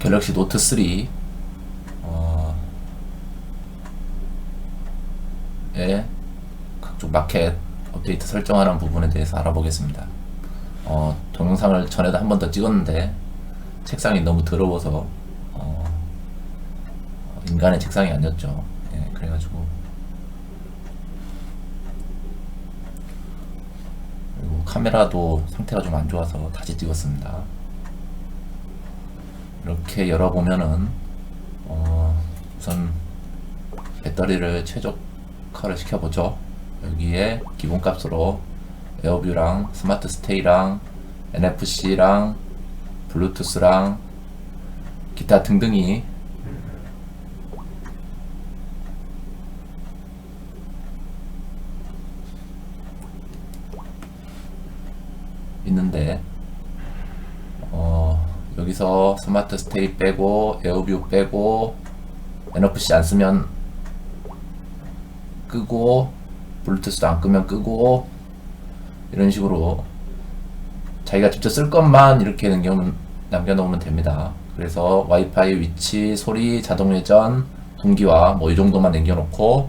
갤럭시 노트 3 어, 의 각종 마켓 업데이트 설정하는 부분에 대해서 알아보겠습니다. 어, 동영상을 전에도 한 번 더 찍었는데 책상이 너무 더러워서 어, 인간의 책상이 아니었죠. 예, 그래가지고 그리고 카메라도 상태가 좀 안 좋아서 다시 찍었습니다. 이렇게 열어보면은 어, 우선 배터리를 최적화를 시켜보죠. 여기에 기본값으로 에어뷰랑 스마트 스테이랑 NFC랑 블루투스랑 기타 등등이 있는데 어, 여기서 스마트 스테이 빼고 에어뷰 빼고 NFC 안 쓰면 끄고 블루투스도 안 끄면 끄고 이런 식으로 자기가 직접 쓸 것만 이렇게 남겨, 남겨놓으면 됩니다. 그래서 와이파이 위치, 소리, 자동 회전, 분기화 뭐이 정도만 남겨놓고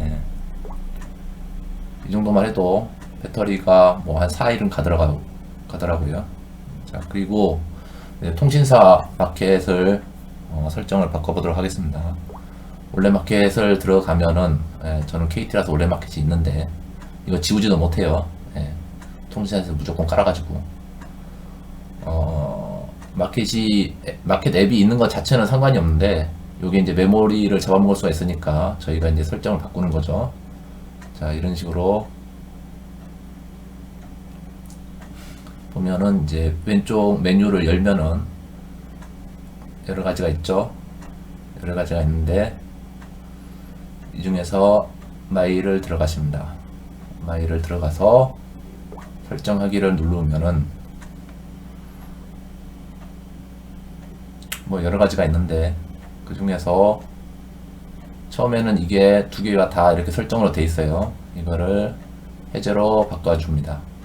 예. 이 정도만 해도 배터리가 뭐 한 4일은 가더라고, 가더라고요. 자, 그리고 통신사 마켓을 어, 설정을 바꿔보도록 하겠습니다. 원래 마켓을 들어가면은 예, 저는 KT라서 원래 마켓이 있는데 이거 지우지도 못해요. 예, 통신사에서 무조건 깔아가지고 어, 마켓이 애- 마켓 앱이 있는 것 자체는 상관이 없는데 요게 이제 메모리를 잡아먹을 수가 있으니까 저희가 이제 설정을 바꾸는 거죠. 자 이런 식으로 보면은 이제 왼쪽 메뉴를 열면은 여러 가지가 있죠. 여러 가지가 있는데 이 중에서 마이를 들어가십니다. 마이를 들어가서 설정하기를 누르면은 뭐 여러 가지가 있는데 그 중에서 처음에는 이게 두 개가 다 이렇게 설정으로 돼 있어요. 이거를 해제로 바꿔줍니다.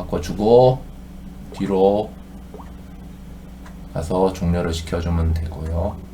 바꿔주고 뒤로 가서 종료를 시켜주면 되고요.